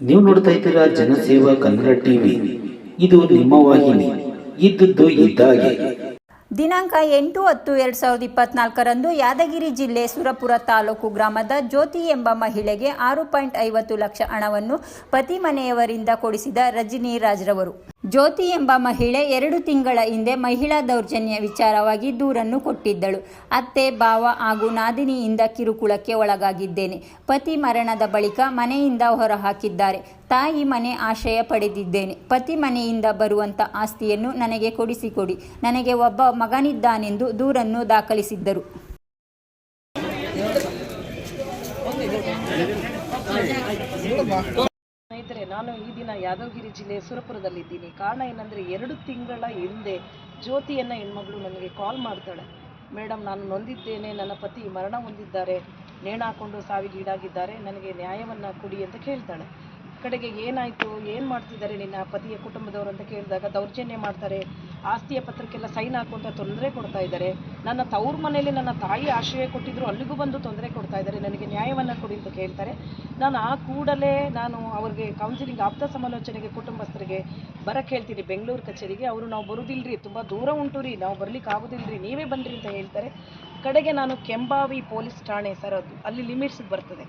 ನೀವು ನೋಡ್ತಾ ಇದ್ದೀರಾ ಜನಸೇವಾ ಕನ್ನಡ ಟಿವಿ. ಇದು ನಿಮ್ಮ ವಾಹಿನಿ. ಇದ್ದದ್ದು ಇದ್ದಾಗೆ ದಿನಾಂಕ ಎಂಟು ಹತ್ತು ಎರಡು ಸಾವಿರದ ಇಪ್ಪತ್ನಾಲ್ಕರಂದು ಯಾದಗಿರಿ ಜಿಲ್ಲೆ ಸುರಪುರ ತಾಲೂಕು ಗ್ರಾಮದ ಜ್ಯೋತಿ ಎಂಬ ಮಹಿಳೆಗೆ ಆರು ಪಾಯಿಂಟ್ ಐವತ್ತು ಲಕ್ಷ ಹಣವನ್ನು ಪತಿ ಮನೆಯವರಿಂದ ಕೊಡಿಸಿದ ರಜನಿ ರಾಜ್ರವರು ಜ್ಯೋತಿ ಎಂಬ ಮಹಿಳೆ ಎರಡು ತಿಂಗಳ ಹಿಂದೆ ಮಹಿಳಾ ದೌರ್ಜನ್ಯ ವಿಚಾರವಾಗಿ ದೂರನ್ನು ಕೊಟ್ಟಿದ್ದಳು. ಅತ್ತೆ, ಭಾವ ಹಾಗೂ ನಾದಿನಿಯಿಂದ ಕಿರುಕುಳಕ್ಕೆ ಒಳಗಾಗಿದ್ದೇನೆ. ಪತಿ ಮರಣದ ಬಳಿಕ ಮನೆಯಿಂದ ಹೊರಹಾಕಿದ್ದಾರೆ. ತಾಯಿ ಮನೆ ಆಶ್ರಯ ಪಡೆದಿದ್ದೇನೆ. ಪತಿ ಮನೆಯಿಂದ ಬರುವಂಥ ಆಸ್ತಿಯನ್ನು ನನಗೆ ಕೊಡಿಸಿಕೊಡಿ. ನನಗೆ ಒಬ್ಬ ಮಗನಿದ್ದಾನೆಂದು ದೂರನ್ನು ದಾಖಲಿಸಿದ್ದರು. ಸ್ನೇಹಿತರೆ, ನಾನು ಈ ದಿನ ಯಾದವಗಿರಿ ಜಿಲ್ಲೆ ಸುರಪುರದಲ್ಲಿದ್ದೀನಿ. ಕಾರಣ ಏನಂದರೆ, ಎರಡು ತಿಂಗಳ ಹಿಂದೆ ಜ್ಯೋತಿಯನ್ನ ಹೆಣ್ಮಗಳು ನನಗೆ ಕಾಲ್ ಮಾಡ್ತಾಳೆ. ಮೇಡಮ್ ನಾನು ನೊಂದಿದ್ದೇನೆ, ನನ್ನ ಪತಿ ಮರಣ ಹೊಂದಿದ್ದಾರೆ ನೇಣಾಕೊಂಡು ಸಾವಿಗೆ ಈಡಾಗಿದ್ದಾರೆ, ನನಗೆ ನ್ಯಾಯವನ್ನು ಕೊಡಿ ಅಂತ ಕೇಳ್ತಾಳೆ. ಕಡೆಗೆ ಏನಾಯಿತು, ಏನು ಮಾಡ್ತಿದ್ದಾರೆ ನಿನ್ನ ಪತಿಯ ಕುಟುಂಬದವರು ಅಂತ ಕೇಳಿದಾಗ ದೌರ್ಜನ್ಯ ಮಾಡ್ತಾರೆ. ಆಸ್ತಿಯ ಪತ್ರಕ್ಕೆಲ್ಲ ಸೈನ್ ಹಾಕುವಂಥ ತೊಂದರೆ ಕೊಡ್ತಾ ಇದ್ದಾರೆ. ನನ್ನ ತವ್ರ ಮನೆಯಲ್ಲಿ ನನ್ನ ತಾಯಿ ಆಶ್ರಯ ಕೊಟ್ಟಿದ್ರು, ಅಲ್ಲಿಗೂ ಬಂದು ತೊಂದರೆ ಕೊಡ್ತಾ ಇದ್ದಾರೆ. ನನಗೆ ನ್ಯಾಯವನ್ನು ಕೊಡಿ ಅಂತ ಕೇಳ್ತಾರೆ. ನಾನು ಆ ಕೂಡಲೇ ನಾನು ಅವ್ರಿಗೆ ಕೌನ್ಸಿಲಿಂಗ್ ಆಪ್ತ ಸಮಾಲೋಚನೆಗೆ, ಕುಟುಂಬಸ್ಥರಿಗೆ ಬರಕ್ಕೆ ಹೇಳ್ತೀನಿ ಬೆಂಗಳೂರು ಕಚೇರಿಗೆ. ಅವರು, ನಾವು ಬರುದಿಲ್ರಿ, ತುಂಬ ದೂರ ಉಂಟು ರೀ, ನಾವು ಬರ್ಲಿಕ್ಕೆ ರೀ ನೀವೇ ಬಂದ್ರಿ ಅಂತ ಹೇಳ್ತಾರೆ. ಕಡೆಗೆ ನಾನು ಕೆಂಬಾವಿ ಪೊಲೀಸ್ ಠಾಣೆ ಸರ್, ಅದು ಅಲ್ಲಿ ಲಿಮಿಟ್ಸ್ಗೆ ಬರ್ತದೆ.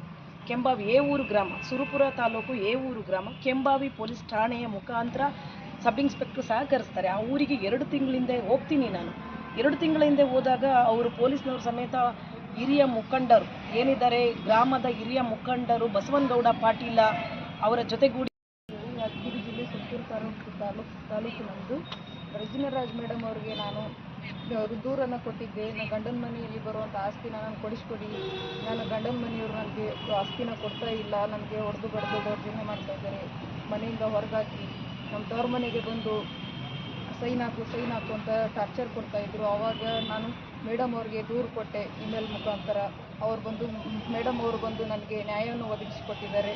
ಕೆಂಬಾವಿ ಏ ಊರು ಗ್ರಾಮ, ಸುರಪುರ ತಾಲೂಕು ಏ ಊರು ಗ್ರಾಮ, ಕೆಂಬಾವಿ ಪೊಲೀಸ್ ಠಾಣೆಯ ಮುಖಾಂತರ ಸಬ್ ಇನ್ಸ್ಪೆಕ್ಟರ್ ಸಹಕರಿಸ್ತಾರೆ ಆ ಊರಿಗೆ ಎರಡು ತಿಂಗಳಿಂದ ಹೋಗ್ತೀನಿ ನಾನು. ಎರಡು ತಿಂಗಳ ಹಿಂದೆ ಹೋದಾಗ ಅವರು ಪೊಲೀಸ್ನವ್ರ ಸಮೇತ ಹಿರಿಯ ಮುಖಂಡರು, ಏನಿದ್ದಾರೆ, ಗ್ರಾಮದ ಹಿರಿಯ ಮುಖಂಡರು ಬಸವನಗೌಡ ಪಾಟೀಲ ಅವರ ಜೊತೆಗೂಡಿ ಯಾದಗಿರಿ ಜಿಲ್ಲೆ ಸುತ್ತೂರು ತಾಲೂಕು ತಾಲೂಕು ತಾಲೂಕಿನಂದು ರಜಿನರಾಜ್ ಮೇಡಮ್ ಅವರಿಗೆ ನಾನು ಅವರು ದೂರನ್ನು ಕೊಟ್ಟಿದ್ದೆ. ನನ್ನ ಗಂಡನ ಮನೆಯಲ್ಲಿ ಬರುವಂಥ ಆಸ್ತಿನ ನಾನು ಕೊಡಿಸ್ಕೊಡಿ. ನಾನು ಗಂಡನ ಮನೆಯವರು ನನಗೆ ಆಸ್ತಿನ ಕೊಡ್ತಾ ಇಲ್ಲ. ನನಗೆ ಹೊಡೆದು ಬಡ್ದು ದೌರ್ಜನ್ಯ ಮಾಡ್ತಾ ಇದ್ದಾರೆ. ಮನೆಯಿಂದ ಹೊರಗಾಕಿ ನಮ್ಮ ತವ್ರ ಮನೆಗೆ ಬಂದು ಸೈನ್ ಹಾಕು ಸೈನ್ ಹಾಕು ಅಂತ ಟಾರ್ಚರ್ ಕೊಡ್ತಾ ಇದ್ರು. ಆವಾಗ ನಾನು ಮೇಡಮ್ ಅವ್ರಿಗೆ ದೂರು ಕೊಟ್ಟೆ ಇಮೇಲ್ ಮುಖಾಂತರ. ಅವ್ರು ಬಂದು ಮೇಡಮ್ ಅವರು ಬಂದು ನನಗೆ ನ್ಯಾಯವನ್ನು ಒದಗಿಸಿಕೊಟ್ಟಿದ್ದಾರೆ.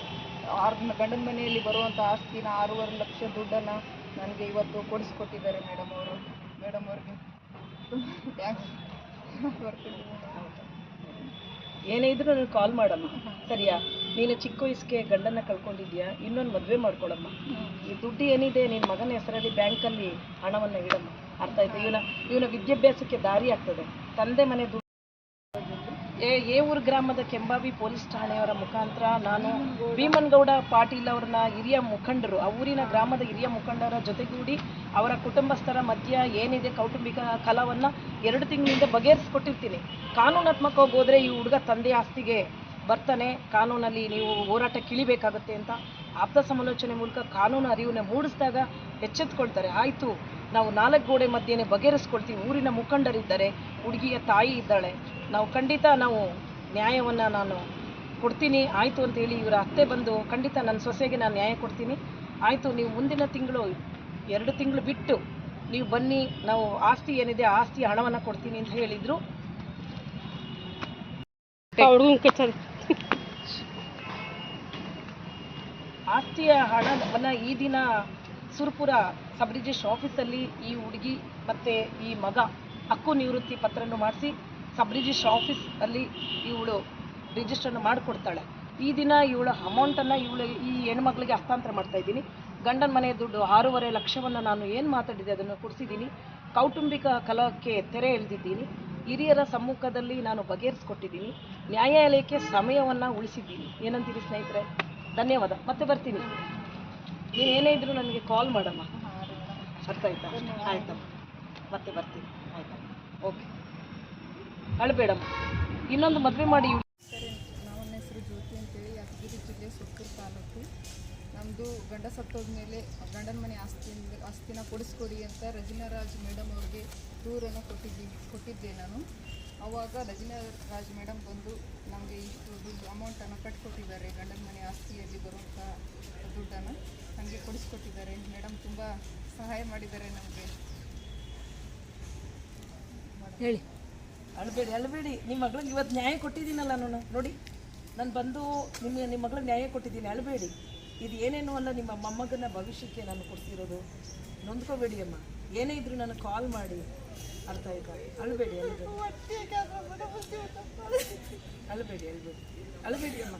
ಆರು ಗಂಡನ ಮನೆಯಲ್ಲಿ ಬರುವಂಥ ಆಸ್ತಿನ ಆರೂವರೆ ಲಕ್ಷ ದುಡ್ಡನ್ನು ನನಗೆ ಇವತ್ತು ಕೊಡಿಸ್ಕೊಟ್ಟಿದ್ದಾರೆ ಮೇಡಮ್ ಅವರು. ಮೇಡಮ್ ಅವ್ರಿಗೆ ಏನೇ ಇದ್ರೂ ನನಗೆ ಕಾಲ್ ಮಾಡಮ್ಮ. ಸರಿಯಾ? ನೀನು ಚಿಕ್ಕ ವಯಸ್ಸಿಗೆ ಗಂಡನ ಕಳ್ಕೊಂಡಿದ್ಯಾ? ಇನ್ನೊಂದು ಮದುವೆ ಮಾಡ್ಕೊಳಮ್ಮ. ಈ ದುಡ್ಡು ಏನಿದೆ ನಿನ್ನ ಮಗನ ಹೆಸರಲ್ಲಿ ಬ್ಯಾಂಕಲ್ಲಿ ಹಣವನ್ನು ಇಡಮ್ಮ. ಅರ್ಥ ಆಯ್ತು? ಇವನ ಇವನ ವಿದ್ಯಾಭ್ಯಾಸಕ್ಕೆ ದಾರಿ ಆಗ್ತದೆ. ತಂದೆ ಮನೆ ದುಡ್ಡು. ಏ ಊರು ಗ್ರಾಮದ ಕೆಂಬಾವಿ ಪೊಲೀಸ್ ಠಾಣೆಯವರ ಮುಖಾಂತರ ನಾನು ಭೀಮನ್ಗೌಡ ಪಾಟೀಲ್ ಅವ್ರನ್ನ ಹಿರಿಯ ಮುಖಂಡರು, ಆ ಊರಿನ ಗ್ರಾಮದ ಹಿರಿಯ ಮುಖಂಡರ ಜೊತೆಗೂಡಿ ಅವರ ಕುಟುಂಬಸ್ಥರ ಮಧ್ಯ ಏನಿದೆ ಕೌಟುಂಬಿಕ ಕಲವನ್ನು ಎರಡು ತಿಂಗಳಿಂದ ಬಗೆಹರಿಸ್ಕೊಟ್ಟಿರ್ತೀನಿ. ಕಾನೂನಾತ್ಮಕವಾಗಿ ಹೋದ್ರೆ ಈ ಹುಡುಗ ತಂದೆ ಆಸ್ತಿಗೆ ಬರ್ತಾನೆ ಕಾನೂನಲ್ಲಿ ನೀವು ಹೋರಾಟ ಕಿಳಿಬೇಕಾಗುತ್ತೆ ಅಂತ ಆಪ್ತ ಸಮಾಲೋಚನೆ ಮೂಲಕ ಕಾನೂನು ಅರಿವನ್ನ ಮೂಡಿಸಿದಾಗ ಎಚ್ಚೆತ್ಕೊಳ್ತಾರೆ. ಆಯಿತು, ನಾವು ನಾಲ್ಕು ಗೋಡೆ ಮಧ್ಯೆನೇ ಬಗೆಹರಿಸ್ಕೊಳ್ತೀವಿ. ಊರಿನ ಮುಖಂಡರಿದ್ದಾರೆ, ಹುಡುಗಿಯ ತಾಯಿ ಇದ್ದಾಳೆ. ನಾವು ಖಂಡಿತ ನಾವು ನ್ಯಾಯವನ್ನು ನಾನು ಕೊಡ್ತೀನಿ. ಆಯಿತು ಅಂತೇಳಿ ಇವರ ಅತ್ತೆ ಬಂದು ಖಂಡಿತ ನನ್ನ ಸೊಸೆಗೆ ನಾನು ನ್ಯಾಯ ಕೊಡ್ತೀನಿ. ಆಯಿತು, ನೀವು ಮುಂದಿನ ತಿಂಗಳು, ಎರಡು ತಿಂಗಳು ಬಿಟ್ಟು ನೀವು ಬನ್ನಿ, ನಾವು ಆಸ್ತಿ ಏನಿದೆ ಆಸ್ತಿ ಹಣವನ್ನು ಕೊಡ್ತೀನಿ ಅಂತ ಹೇಳಿದರು. ಆಸ್ತಿಯ ಹಣವನ್ನು ಈ ದಿನ ಸುರ್ಪುರ ಸಬ್ ರಿಜಿಸ್ಟ್ರ್ ಆಫೀಸಲ್ಲಿ ಈ ಹುಡುಗಿ ಮತ್ತು ಈ ಮಗ ಹಕ್ಕು ನಿವೃತ್ತಿ ಪತ್ರವನ್ನು ಮಾಡಿಸಿ ಸಬ್ ರಿಜಿಸ್ಟ್ರ್ ಆಫೀಸ್ ಅಲ್ಲಿ ಇವಳು ರಿಜಿಸ್ಟ್ರನ್ನು ಮಾಡಿಕೊಡ್ತಾಳೆ. ಈ ದಿನ ಇವಳ ಅಮೌಂಟನ್ನು ಇವಳು ಈ ಹೆಣ್ಮಗಳಿಗೆ ಹಸ್ತಾಂತರ ಮಾಡ್ತಾ ಇದ್ದೀನಿ. ಗಂಡನ ಮನೆ ದುಡ್ಡು ಆರೂವರೆ ಲಕ್ಷವನ್ನು ನಾನು ಏನು ಮಾತಾಡಿದೆ ಅದನ್ನು ಕೊಡಿಸಿದ್ದೀನಿ. ಕೌಟುಂಬಿಕ ಕಲಹಕ್ಕೆ ತೆರೆ ಎಳೆದಿದ್ದೀನಿ. ಹಿರಿಯರ ಸಮ್ಮುಖದಲ್ಲಿ ನಾನು ಬಗೆಹರಿಸ್ಕೊಟ್ಟಿದ್ದೀನಿ. ನ್ಯಾಯಾಲಯಕ್ಕೆ ಸಮಯವನ್ನು ಉಳಿಸಿದ್ದೀನಿ. ಏನಂತೀರಿ ಸ್ನೇಹಿತರೆ? ಧನ್ಯವಾದ. ಮತ್ತೆ ಬರ್ತೀನಿ. ನೀನು ಏನೇ ಇದ್ರೂ ನನಗೆ ಕಾಲ್ ಮಾಡಮ್ಮ. ಅರ್ಥ ಆಯ್ತಾ? ಆಯ್ತಮ್ಮ. ಮತ್ತೆ ಬರ್ತೀನಿ. ಆಯ್ತಾ? ಓಕೆ ಅಳಬೇಡಮ್ಮ. ಇನ್ನೊಂದು ಮದುವೆ ಮಾಡಿ ಹೆಸರು ಜ್ಯೋತಿ ಅಂತೇಳಿ ತಾಲೂಕು. ನಮ್ಮದು ಗಂಡ ಸತ್ತೋದ ಮೇಲೆ, ಗಂಡನ ಮನೆ ಆಸ್ತಿಯಿಂದ, ಆಸ್ತಿನ ಕೊಡಿಸ್ಕೊಡಿ ಅಂತ ರಜಿನಾರಾಜ್ ಮೇಡಮ್ ಅವ್ರಿಗೆ ದೂರನ್ನು ಕೊಟ್ಟಿದ್ದೀನಿ ಕೊಟ್ಟಿದ್ದೆ ನಾನು. ಆವಾಗ ರಜೀನಾ ರಾಜ್ ಮೇಡಮ್ ಬಂದು ನಮಗೆ ಇಷ್ಟು ದುಡ್ಡು ಅಮೌಂಟನ್ನು ಕಟ್ಕೊಟ್ಟಿದ್ದಾರೆ. ಗಂಡನ ಮನೆ ಆಸ್ತಿಯಲ್ಲಿ ಬರುವಂಥ ದುಡ್ಡನ್ನು ನನಗೆ ಕೊಡಿಸ್ಕೊಟ್ಟಿದ್ದಾರೆ. ಮೇಡಮ್ ತುಂಬ ಸಹಾಯ ಮಾಡಿದ್ದಾರೆ ನಮಗೆ. ಹೇಳಿ. ಅಳಬೇಡಿ ಅಳಬೇಡಿ. ನಿಮ್ಮ ಮಗಳಿಗೆ ಇವತ್ತು ನ್ಯಾಯ ಕೊಟ್ಟಿದ್ದೀನಲ್ಲ ನಾನು? ನೋಡಿ, ನಾನು ಬಂದು ನಿಮ್ಮ ನಿಮ್ಮ ಮಗಳಿಗೆ ನ್ಯಾಯ ಕೊಟ್ಟಿದ್ದೀನಿ. ಅಳಬೇಡಿ. ಇದು ಏನೇನು ಅಲ್ಲ ನಿಮ್ಮ ಮೊಮ್ಮಗನ ಭವಿಷ್ಯಕ್ಕೆ ನಾನು ಕೊಡ್ತಿರೋದು ನೊಂದ್ಕೋಬೇಡಿ ಅಮ್ಮ. ಏನೇ ಇದ್ರು ನನಗೆ ಕಾಲ್ ಮಾಡಿ. ಅರ್ಥ ಆಯ್ತಾ? ಅಳಬೇಡಿ ಅಳಬೇಡಿ. ಅಳಬೇಡಿ ಅಳಬೇಡಿ. ಅಮ್ಮ.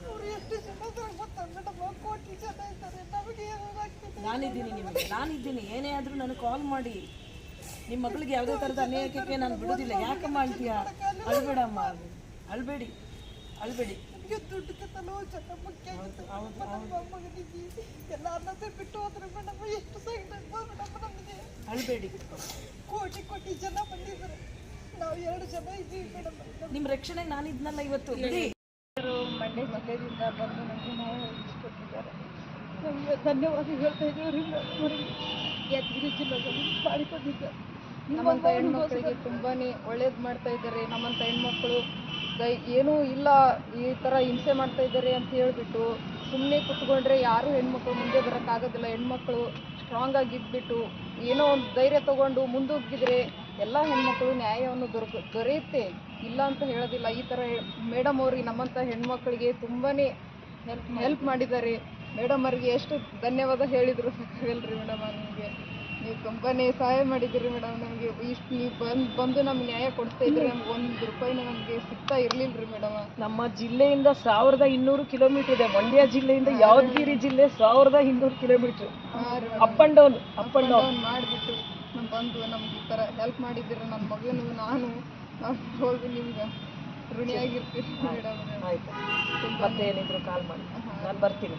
ನಾನಿದ್ದೀನಿ ನಿಮಗೆ, ನಾನಿದ್ದೀನಿ. ಏನೇ ಆದರೂ ನನಗೆ ಕಾಲ್ ಮಾಡಿ. ನಿಮ್ಮ ಮಗಳಿಗೆ ಯಾವುದೇ ಥರದ ಅನ್ಯಾಯಕ್ಕೆ ನಾನು ಬಿಡೋದಿಲ್ಲ ಯಾಕಮ್ಮ ಮಾಡ್ತೀಯಾ ಅಳ್ಬೇಡಮ್ಮ. ಅಳ್ಬೇಡಿ. ಅಳ್ಬೇಡಿ. ಹೌದು ಎಲ್ಲ ಹೌದು ಬಿಟ್ಟು ಹೋದ್ರೆ ಮೇಡಮ್ ಎಷ್ಟು ನಮಗೆ. ಅಳ್ಬೇಡಿ. ಕೋಟಿ ಕೋಟಿ ಜನ ಬಂದಿದ್ದಾರೆ. ನಾವು ಎರಡು ಜನ ಇದ್ದೀವಿ ಮೇಡಮ್. ನಿಮ್ಮ ರಕ್ಷಣೆ ನಾನಿದ್ನಲ್ಲ ಇವತ್ತು. ಮಂಡ್ಯ ಮಂಡ್ಯದಿಂದ ಬಂದು ನಮಗೆ ನಾವು ಒದಗಿಸ್ಕೊಟ್ಟಿದ್ದಾರೆ ನಮಗೆ ಧನ್ಯವಾದ ಹೇಳ್ತಾ ಇದ್ದೀವಿ ಯಾದಗಿರಿ ಜಿಲ್ಲೆಯಲ್ಲಿ ಮಾಡಿಕೊಂಡಿದ್ದಾರೆ ನಮ್ಮಂಥ ಹೆಣ್ಮಕ್ಳಿಗೆ ತುಂಬಾ ಒಳ್ಳೇದು ಮಾಡ್ತಾ ಇದ್ದಾರೆ. ನಮ್ಮಂಥ ಹೆಣ್ಮಕ್ಳು ದೈ, ಏನೂ ಇಲ್ಲ ಈ ಥರ ಹಿಂಸೆ ಮಾಡ್ತಾ ಇದ್ದಾರೆ ಅಂತ ಹೇಳಿಬಿಟ್ಟು ಸುಮ್ಮನೆ ಕುತ್ಕೊಂಡ್ರೆ ಯಾರು ಹೆಣ್ಮಕ್ಳು ಮುಂದೆ ಬರೋಕ್ಕಾಗೋದಿಲ್ಲ ಹೆಣ್ಮಕ್ಳು ಸ್ಟ್ರಾಂಗ್ ಆಗಿ ಇದ್ಬಿಟ್ಟು ಏನೋ ಒಂದು ಧೈರ್ಯ ತಗೊಂಡು ಮುಂದೋಗಿದ್ರೆ ಎಲ್ಲ ಹೆಣ್ಮಕ್ಳು ನ್ಯಾಯವನ್ನು ದೊರಕ, ದೊರೆಯುತ್ತೆ. ಇಲ್ಲ ಅಂತ ಹೇಳೋದಿಲ್ಲ. ಈ ಥರ ಮೇಡಮ್ ಅವ್ರಿಗೆ ನಮ್ಮಂಥ ಹೆಣ್ಮಕ್ಳಿಗೆ ತುಂಬಾ ಹೆಲ್ಪ್ ಹೆಲ್ಪ್ ಮಾಡಿದ್ದಾರೆ. ಮೇಡಮ್ ಅವ್ರಿಗೆ ಎಷ್ಟು ಧನ್ಯವಾದ ಹೇಳಿದ್ರು ಸಾಕಾಗಲ್ರಿ ಮೇಡಮ್ ನಿಮಗೆ ನೀವು ತುಂಬಾನೇ ಸಹಾಯ ಮಾಡಿದ್ರಿ ಮೇಡಮ್. ನಮಗೆ ಇಷ್ಟು ನೀವು ಬಂದು ಬಂದು ನಮ್ಗೆ ನ್ಯಾಯ ಕೊಡ್ತಾ ಇದ್ರೆ ನಮ್ಗೆ ಒಂದು ರೂಪಾಯಿನೂ ನಮಗೆ ಸಿಗ್ತಾ ಇರ್ಲಿಲ್ರಿ ರೀ ಮೇಡಮ್. ನಮ್ಮ ಜಿಲ್ಲೆಯಿಂದ ಸಾವಿರದ ಇನ್ನೂರು ಕಿಲೋಮೀಟರ್ ಇದೆ. ಮಂಡ್ಯ ಜಿಲ್ಲೆಯಿಂದ ಯಾದಗಿರಿ ಜಿಲ್ಲೆ ಸಾವಿರದ ಇನ್ನೂರು kilometre. Up and down up and down ಮಾಡಿಬಿಟ್ಟು ನಮ್ಮ ಬಂದು ನಮ್ಗೆ ಈ ತರ ಹೆಲ್ಪ್ ಮಾಡಿದ್ದೀರಿ. ನನ್ನ ಮಗನು ನಾನು ನಾವು ಹೋಗಿ ನಿಮ್ಗೆ ಋಣಿಯಾಗಿರ್ತೀವಿ ಮೇಡಮ್. ಆಯ್ತು. ಮತ್ತೆ ಏನಿದ್ರು ಕಾಲ್ ಮಾಡಿ. ನಾನು ಬರ್ತೀನಿ.